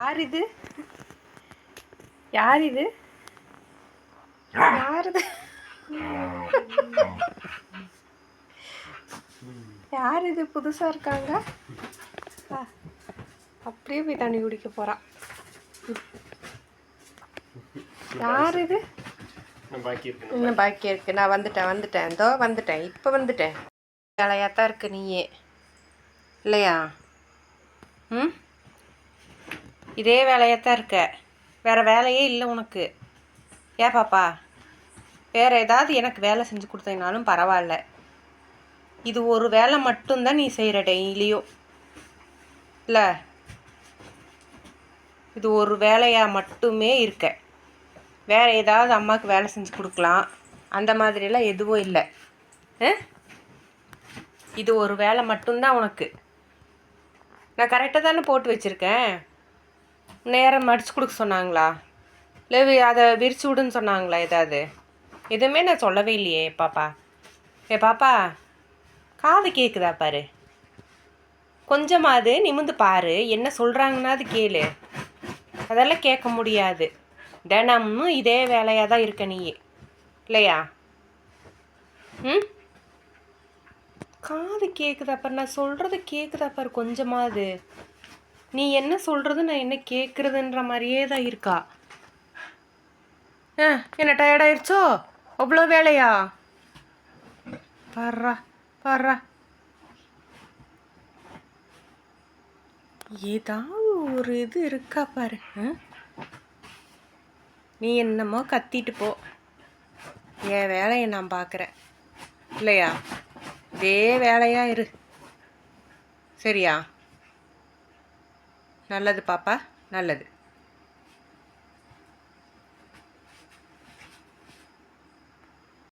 யார் இது? யார் இது? யார் இது யார் இது? புதுசாக இருக்காங்க? அப்படியே போய் தண்ணி குடிக்க போகிறான் யார் இது? இன்னும் பாக்கி இருக்கு. நான் வந்துட்டேன் வந்துட்டேன். இதோ வந்துட்டேன். இப்போ வந்துட்டேன். வேலையாக தான் இருக்கு நீயே. இல்லையா? ம்? இதே வேலையாக தான் இருக்க. வேறு வேலையே இல்லை உனக்கு. ஏன் பாப்பா? வேறு ஏதாவது எனக்கு வேலை செஞ்சு கொடுத்தீங்கனாலும் பரவாயில்ல. இது ஒரு வேலை மட்டும்தான் நீ செய்கிற டெய்லியும். இல்லை? இது ஒரு வேலையாக மட்டுமே இருக்க. வேறு ஏதாவது அம்மாவுக்கு வேலை செஞ்சு கொடுக்கலாம். அந்த மாதிரிலாம் எதுவும் இல்லை. ஆ? இது ஒரு வேலை மட்டும்தான் உனக்கு. நான் கரெக்டாக தானே போட்டு வச்சுருக்கேன்? நேரம் மடித்து கொடுக்க சொன்னாங்களா? இல்லை அதை விரிச்சு விடுன்னு சொன்னாங்களா ஏதாவது? எதுவுமே நான் சொல்லவே இல்லையே பாப்பா. ஏ பாப்பா காது கேட்குதா பாரு. கொஞ்சமாவது நிமிந்து பாரு என்ன சொல்கிறாங்கன்னா அது கேளு. அதெல்லாம் கேட்க முடியாது. தினமும் இதே வேலையாக தான் இருக்க நீ இல்லையா? ம்? காது கேட்குதா பாரு நான் சொல்கிறது கேட்குதா பாரு கொஞ்சமாவது. நீ என்ன சொல்கிறது நான் என்ன கேட்குறதுன்ற மாதிரியே தான் இருக்கா? ஆ என்ன டயர்டாயிருச்சோ அவ்வளோ வேலையா? பாடுறா பாடுறா ஏதாவது ஒரு இது இருக்கா பாரு நீ என்னமோ கத்திட்டு போ. என் வேலையை நான் பார்க்குறேன் இல்லையா? இதே வேலையாக இரு. சரியா? நல்லது பாப்பா நல்லது.